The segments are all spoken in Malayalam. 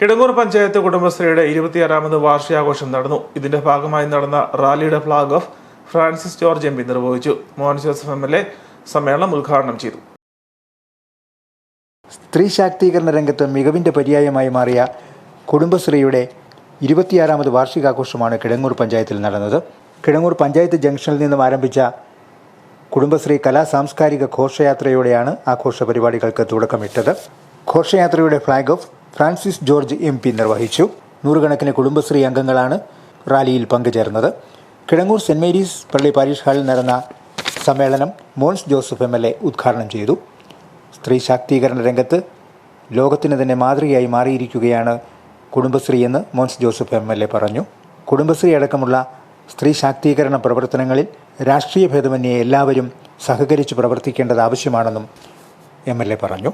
കിടങ്ങൂർ പഞ്ചായത്ത് കുടുംബശ്രീയുടെ ഇരുപത്തിയാറാമത് വാർഷികാഘോഷം നടന്നു. ഇതിന്റെ ഭാഗമായി നടന്ന റാലിയുടെ flag off Francis George M P നിർവഹിച്ചു. Mohan Joseph M L A സമ്മേളനം ഉദ്ഘാടനം ചെയ്തു. സ്ത്രീ ശാക്തീകരണ രംഗത്ത് മികവിന്റെ പര്യായമായി മാറിയ കുടുംബശ്രീയുടെ ഇരുപത്തിയാറാമത് വാർഷികാഘോഷമാണ് കിടങ്ങൂർ പഞ്ചായത്തിൽ നടന്നത്. കിടങ്ങൂർ പഞ്ചായത്ത് ജംഗ്ഷനിൽ നിന്നും ആരംഭിച്ച കുടുംബശ്രീ കലാ സാംസ്കാരിക ഘോഷയാത്രയോടെയാണ് ആഘോഷ പരിപാടികൾക്ക് തുടക്കമിട്ടത്. ഘോഷയാത്രയുടെ flag off Francis George M P നിർവഹിച്ചു. നൂറുകണക്കിന് കുടുംബശ്രീ അംഗങ്ങളാണ് റാലിയിൽ പങ്കുചേർന്നത്. കിഴങ്ങൂർ സെന്റ് മേരീസ് പള്ളി പാരീഷ് ഹാളിൽ നടന്ന സമ്മേളനം Mons Joseph M L A ഉദ്ഘാടനം ചെയ്തു. സ്ത്രീ ശാക്തീകരണ രംഗത്ത് ലോകത്തിന് തന്നെ മാതൃകയായി മാറിയിരിക്കുകയാണ് കുടുംബശ്രീ എന്ന് Mons Joseph M L A പറഞ്ഞു. കുടുംബശ്രീ അടക്കമുള്ള സ്ത്രീ ശാക്തീകരണ പ്രവർത്തനങ്ങളിൽ രാഷ്ട്രീയ ഭേദമന്യേ എല്ലാവരും സഹകരിച്ച് പ്രവർത്തിക്കേണ്ടത് ആവശ്യമാണെന്നും എം എൽ എ പറഞ്ഞു.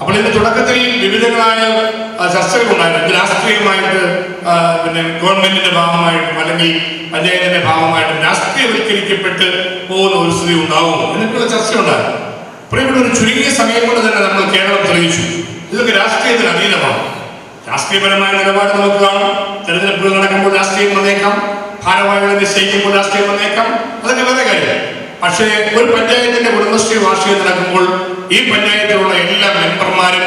അപ്പോൾ ഇതിന്റെ തുടക്കത്തിൽ വിവിധങ്ങളായ ചർച്ചകളുണ്ടായിരുന്നു രാഷ്ട്രീയമായിട്ട് പിന്നെ ഗവൺമെന്റിന്റെ ഭാഗമായിട്ടും അല്ലെങ്കിൽ പഞ്ചായത്തിന്റെ ഭാഗമായിട്ടും രാഷ്ട്രീയവൽക്കരിക്കപ്പെട്ട് പോകുന്ന ഒരു സ്ഥിതി ഉണ്ടാവും എന്നൊക്കെയുള്ള ചർച്ചയുണ്ടായിരുന്നു. പ്രിയപ്പെട്ട ഒരു ചുരുങ്ങിയ സമയം കൊണ്ട് തന്നെ നമ്മൾ കേരളം തെളിയിച്ചു. ഇതൊക്കെ രാഷ്ട്രീയത്തിന് അതീതമാണ്. രാഷ്ട്രീയപരമായ നിലപാട് നമുക്ക് കാണാം. തെരഞ്ഞെടുപ്പുകൾ നടക്കുമ്പോൾ രാഷ്ട്രീയം വന്നേക്കാം. ഭാരവാഹികളെ നിശ്ചയിക്കുമ്പോൾ രാഷ്ട്രീയം വന്നേക്കാം. അതൊക്കെ വേറെ കാര്യം പക്ഷേ ഒരു പഞ്ചായത്തിന്റെ കുടുംബശ്രീ വാർഷികം നടക്കുമ്പോൾ ഈ പഞ്ചായത്തിലുള്ള എല്ലാ മെമ്പർമാരും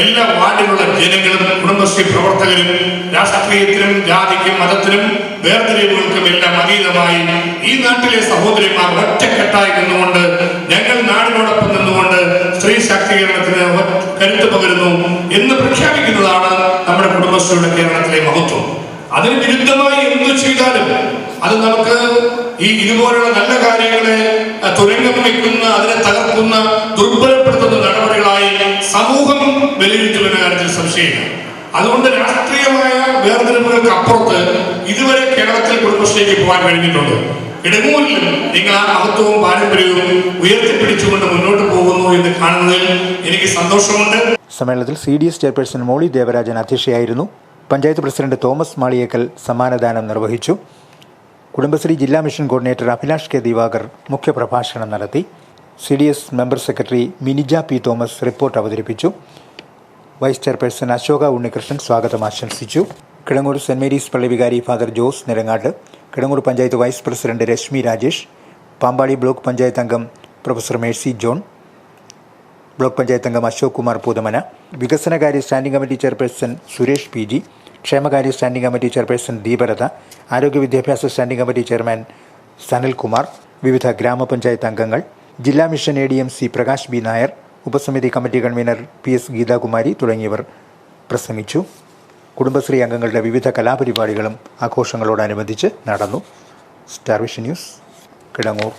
എല്ലാ വാർഡിലുള്ള ജനങ്ങളും കുടുംബശ്രീ പ്രവർത്തകരും രാഷ്ട്രീയത്തിനും ജാതിക്കും മതത്തിനും വേർതിരിവുകൾക്കും എല്ലാം അതീതമായി ഈ നാട്ടിലെ സഹോദരിമാർ ഒറ്റക്കെട്ടായി നിന്നുകൊണ്ട് ഞങ്ങൾ നാടിനോടൊപ്പം നിന്നുകൊണ്ട് സ്ത്രീ ശാക്തീകരണത്തിന് കരുത്ത് പകരുന്നു എന്ന് പ്രഖ്യാപിക്കുന്നതാണ് നമ്മുടെ കുടുംബശ്രീയുടെ കേരളത്തിലെ മഹത്വം. അതിന് വിരുദ്ധമായി എന്തു ചെയ്താലും അത് നമുക്ക് ഈ ഇതുപോലുള്ള നല്ല കാര്യങ്ങളെ തുരങ്കം വയ്ക്കുന്ന അതിനെ തകർക്കുന്ന ദുർബലപ്പെടുത്തുന്ന നടപടികളായി സമൂഹം വിലയിരുത്തുമെന്ന കാര്യത്തിൽ സംശയമില്ല. അതുകൊണ്ട് രാഷ്ട്രീയമായ വേർതിരിവുകൾക്ക് അപ്പുറത്ത് ഇതുവരെ കേരളത്തിൽ കുടുംബശ്രീക്ക് പോകാൻ കഴിഞ്ഞിട്ടുണ്ട്. ഇടങ്ങൂരിൽ നിങ്ങൾ ആ മഹത്വവും പാരമ്പര്യവും ഉയർത്തിപ്പിടിച്ചുകൊണ്ട് മുന്നോട്ട് പോകുന്നു എന്ന് കാണുന്നതിൽ എനിക്ക് സന്തോഷമുണ്ട്. സമ്മേളനത്തിൽ C D S chairperson Molly Devarajan അധ്യക്ഷയായിരുന്നു. Panchayat president Thomas Maliyekkal സമ്മാനദാനം നിർവഹിച്ചു. കുടുംബശ്രീ ജില്ലാ mission coordinator Abhilash K Divakar മുഖ്യപ്രഭാഷണം നടത്തി. C D S member secretary Minija P Thomas report അവതരിപ്പിച്ചു. വൈസ് ചെയർപേഴ്സൺ അശോക ഉണ്ണികൃഷ്ണൻ സ്വാഗതം ആശംസിച്ചു. കിടങ്ങൂർ സെന്റ് മേരീസ് പള്ളി വികാരി father Jose Nirangatt Kidangoor panchayat vice president Rashmi Rajesh Pampady block panchayat അംഗം professor Mercy John block panchayat അംഗം അശോക് കുമാർ പൂതമന വികസനകാര്യ standing committee chairperson Suresh P G ക്ഷേമകാര്യ സ്റ്റാൻഡിംഗ് കമ്മിറ്റി ചെയർപേഴ്സൺ ദീപലത ആരോഗ്യ വിദ്യാഭ്യാസ സ്റ്റാൻഡിംഗ് കമ്മിറ്റി ചെയർമാൻ സനൽകുമാർ വിവിധ ഗ്രാമപഞ്ചായത്ത് അംഗങ്ങൾ ജില്ലാ mission A D M C Prakash B Nair ഉപസമിതി committee convener P S Geethakumari തുടങ്ങിയവർ പ്രസംഗിച്ചു. കുടുംബശ്രീ അംഗങ്ങളുടെ വിവിധ കലാപരിപാടികളും ആഘോഷങ്ങളോടനുബന്ധിച്ച് നടന്നു. Star Vision News Kidangoor.